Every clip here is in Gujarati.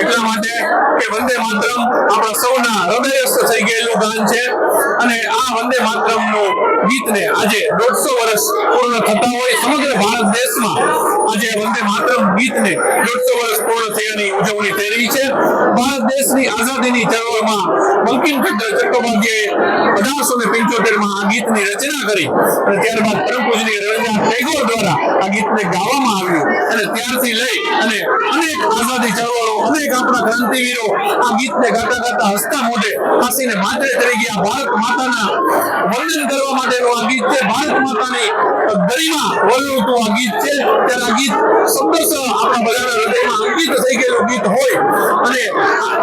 એટલા માટે કે વંદે માતરમ આપણા સૌના હૃદયસ્થ થઈ ગયેલું ગાન છે અને આ વંદે માતરમનું ગીતને આજે દોઢસો વર્ષ પૂર્ણ થતા હોય સમગ્ર ભારત દેશમાં આજે વંદે માતરમ ગીતને દોઢસો વર્ષ પૂર્ણ થયાની ઉજવણી થઈ રહી છે. ભારત દેશની આઝાદીની ચળવળમાં બંકિમચંદ્ર ચટ્ટોપાધ્યાયે અઢારસો ને પંચોતેરમાં આ ગીતની રચના કરી અને ત્યારબાદ પરમ પૂજનીય રવિન્દ્રનાથ ટેગોર દ્વારા આ ગીતને ગાવામાં આવ્યું અને ત્યારથી લઈ અને અનેક આઝાદી ચળવળો, અનેક આપણા ક્રાંતિવીરો આ ગીતને ગાતા ગાતા હસતા મોઢે હસીને માથે તરી ગયા ભારત માતાના વર્ણન કરવા માટેનું આ ગીત છે. ભારત માતાની ગરિમા વર્ણવતું આ ગીત છે. ત્યારે ગીત અંકિત થઈ ગયેલું ગીત હોય. અને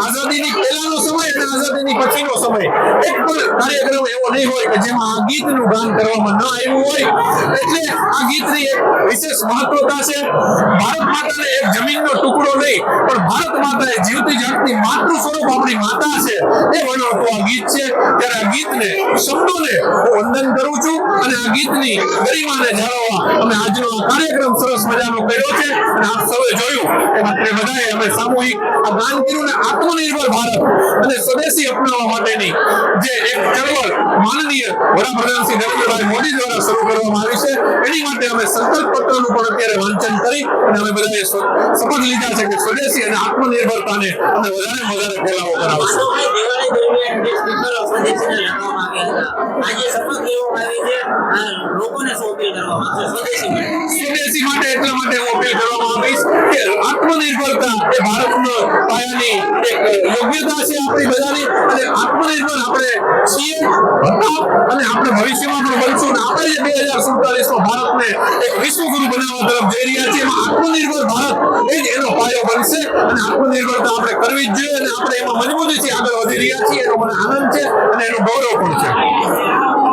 આઝાદીની પહેલાનો સમય અને આઝાદીની પછીનો સમય. એક પણ કાર્યક્રમ એવો નહીં હોય કે જેમાં આ ગીતનું ગાન કરવામાં ન આવ્યું હોય. એટલે આ ગીતની એક વિશેષ મહત્વતા છે. ભારત માતાને એક જમીનનો ટુકડો નહીં, પણ ભારત માતા એ જીવતી જાગતી માતૃ સ્વરૂપ આપણી માતા છે. એ હતો આ ગીત છે, ત્યારે આ ગીતને, શબ્દોને હું વંદન કરું છું અને આ ગીતની ગરિમાને જાળવવા અમે આજનો કાર્યક્રમ સરસ મજાનો કર્યો છે અને આપ સૌએ જોયું કે આપણે બધાએ અમે સામૂહિક આ ગાન કર્યું ને આત્મનિર્ભર ભારત અને સ્વદેશી અપનાવવા માટેની જે એક ચળવળ માનનીય વડાપ્રધાન શ્રી નરેન્દ્રભાઈ મોદી દ્વારા શરૂ કરવામાં આવી છે, એની માટે અમે સંકલ્પ પત્રનું પણ અત્યારે વાંચન કરી અને અમે બધાએ શપથ લીધા છે કે સ્વદેશી અને આત્મનિર્ભરતાને અમે વધારે વધારે ફેલાવો કરાવશું. સ્વદેશી માટે એટલા માટે અપીલ કરવામાં આવીશ કે આત્મનિર્ભરતા એ ભારતનો પાયાની એક યોગ્યતા છે આપણી બધાની. અને આત્મનિર્ભર આપણે છીએ અને આપણે ભવિષ્યમાં પણ બનશું. અને આપણે જે બે હજાર સુડતાલીસમાં ભારતને એક વિશ્વગુરુ બનાવવા તરફ જઈ રહ્યા છીએ, એમાં આત્મનિર્ભર ભારત એ જ અને આત્મનિર્ભરતા આપણે કરવી જ જોઈએ અને આપણે એમાં મજબૂતીથી આગળ વધી રહ્યા છીએ, એનો મને આનંદ છે અને એનો ગૌરવ પણ છે.